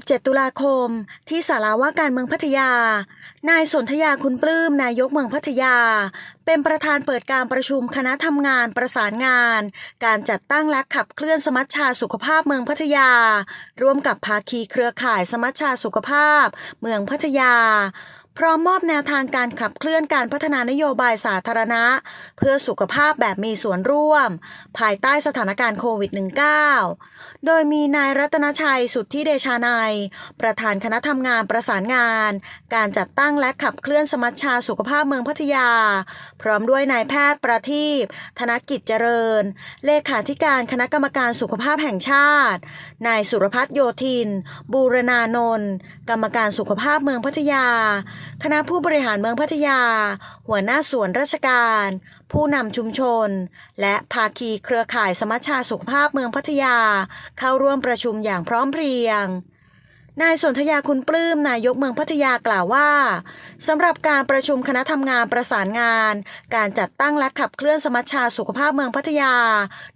27 ตุลาคม ที่ศาลาว่าการเมืองพัทยา นายสนธยาคุณปลื้มนายกเมืองพัทยา เป็นประธานเปิดการประชุมคณะทำงานประสานงาน การจัดตั้งและขับเคลื่อนสมัชชาสุขภาพเมืองพัทยา ร่วมกับภาคีเครือข่ายสมัชชาสุขภาพ เมืองพัทยา พร้อมมอบแนวทางการขับเคลื่อนการพัฒนานโยบายสาธารณะ เพื่อสุขภาพแบบมีส่วนร่วม ภายใต้สถานการณ์โควิด -19 โดยมีนายรัตนชัยสุทธิเดชานัยประธานคณะทำงานประสานงาน การจัดตั้งและขับเคลื่อนสมัชชาสุขภาพเมืองพัทยา พร้อมด้วยนายแพทย์ประทีปธนกิจเจริญ เลขาธิการคณะกรรมการสุขภาพแห่งชาติ นายสุรพัฒน์โยธิน บูรณานนท์กรรมการสุขภาพเมืองพัทยาคณะผู้บริหารเมืองพัทยา หัวหน้าส่วนราชการ ผู้นำชุมชน และภาคีเครือข่ายสมัชชาสุขภาพเมืองพัทยา เข้าร่วมประชุมอย่างพร้อมเพรียงนายสนธยาคุณปลื้มนายกเมืองพัทยากล่าวว่าสำหรับการประชุมคณะทำงานประสานงาน การจัดตั้งและขับเคลื่อนสมัชชาสุขภาพเมืองพัทยา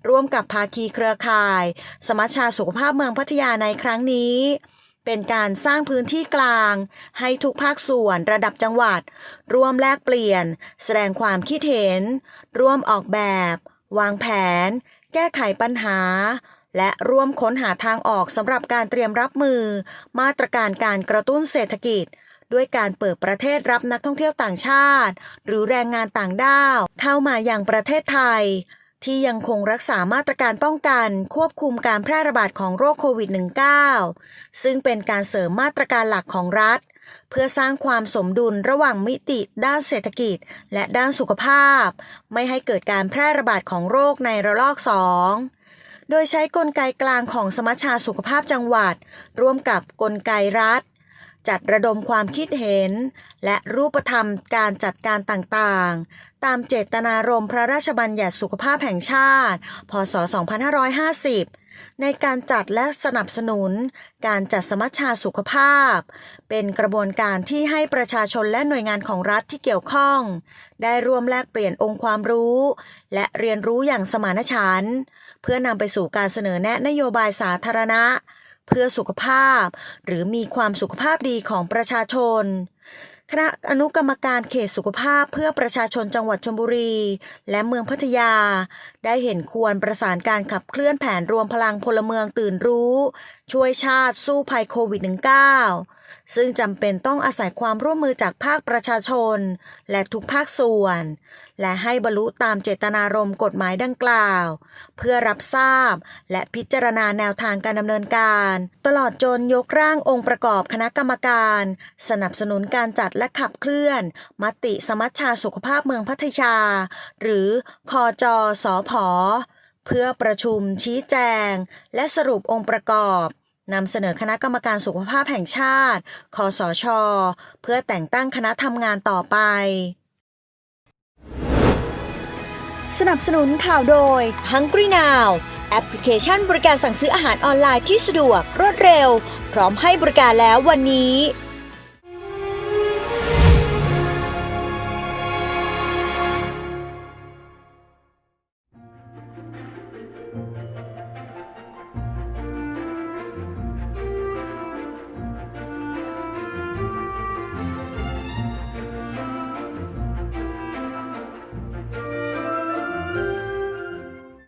ร่วมกับภาคีเครือข่าย สมัชชาสุขภาพเมืองพัทยาในครั้งนี้ เป็นการสร้างพื้นที่กลาง ให้ทุกภาคส่วนระดับจังหวัด ร่วมแลกเปลี่ยน แสดงความคิดเห็น ร่วมออกแบบ วางแผน แก้ไขปัญหา และร่วมค้นหาทางออกสำหรับการเตรียมรับมือ มาตรการการกระตุ้นเศรษฐกิจ ด้วยการเปิดประเทศรับนักท่องเที่ยวต่างชาติ หรือแรงงานต่างด้าว เข้ามาอย่างประเทศไทย ที่ยังคงรักษามาตรการป้องกันควบคุมการแพร่ระบาดของโรคโควิด -19 ซึ่งเป็นการเสริมมาตรการหลักของรัฐ เพื่อสร้างความสมดุลระหว่างมิติด้านเศรษฐกิจ และด้านสุขภาพ ไม่ให้เกิดการแพร่ระบาดของโรคในระลอกสองโดยใช้กลไกกลางของสมัชชาสุขภาพจังหวัด ร่วมกับกลไกรัฐ จัดระดมความคิดเห็น และรูปธรรมการจัดการต่างๆ ตามเจตนารมณ์พระราชบัญญัติสุขภาพแห่งชาติ พศ 2550 ในการจัดและสนับสนุน การจัดสมัชชาสุขภาพ เป็นกระบวนการที่ให้ประชาชนและหน่วยงานของรัฐที่เกี่ยวข้อง ได้ร่วมแลกเปลี่ยนองค์ความรู้ และเรียนรู้อย่างสมานฉันท์เพื่อนำไปสู่การเสนอแนะนโยบายสาธารณะ เพื่อสุขภาพ หรือมีความสุขภาพดีของประชาชน คณะอนุกรรมการเขตสุขภาพเพื่อประชาชนจังหวัดชลบุรี และเมืองพัทยา ได้เห็นควรประสานการขับเคลื่อนแผนรวมพลังพลเมืองตื่นรู้ช่วยชาติสู้ภัยโควิด -19 ซึ่งจำเป็นต้องอาศัยความร่วมมือจากภาคประชาชน และทุกภาคส่วน และให้บรรลุตามเจตนารมณ์กฎหมายดังกล่าว เพื่อรับทราบและพิจารณาแนวทางการดำเนินการ ตลอดจนยกร่างองค์ประกอบคณะกรรมการ สนับสนุนการจัดและขับเคลื่อน มติสมัชชาสุขภาพเมืองพัทยา หรือคอจอสอพอ เพื่อประชุมชี้แจง และสรุปองค์ประกอบนำเสนอคณะกรรมการสุขภาพแห่งชาติคอสช เพื่อแต่งตั้งคณะทำงานต่อไป สนับสนุนข่าวโดย Hungry Now แอปพลิเคชันบริการสั่งซื้ออาหารออนไลน์ที่สะดวกรวดเร็ว พร้อมให้บริการแล้ววันนี้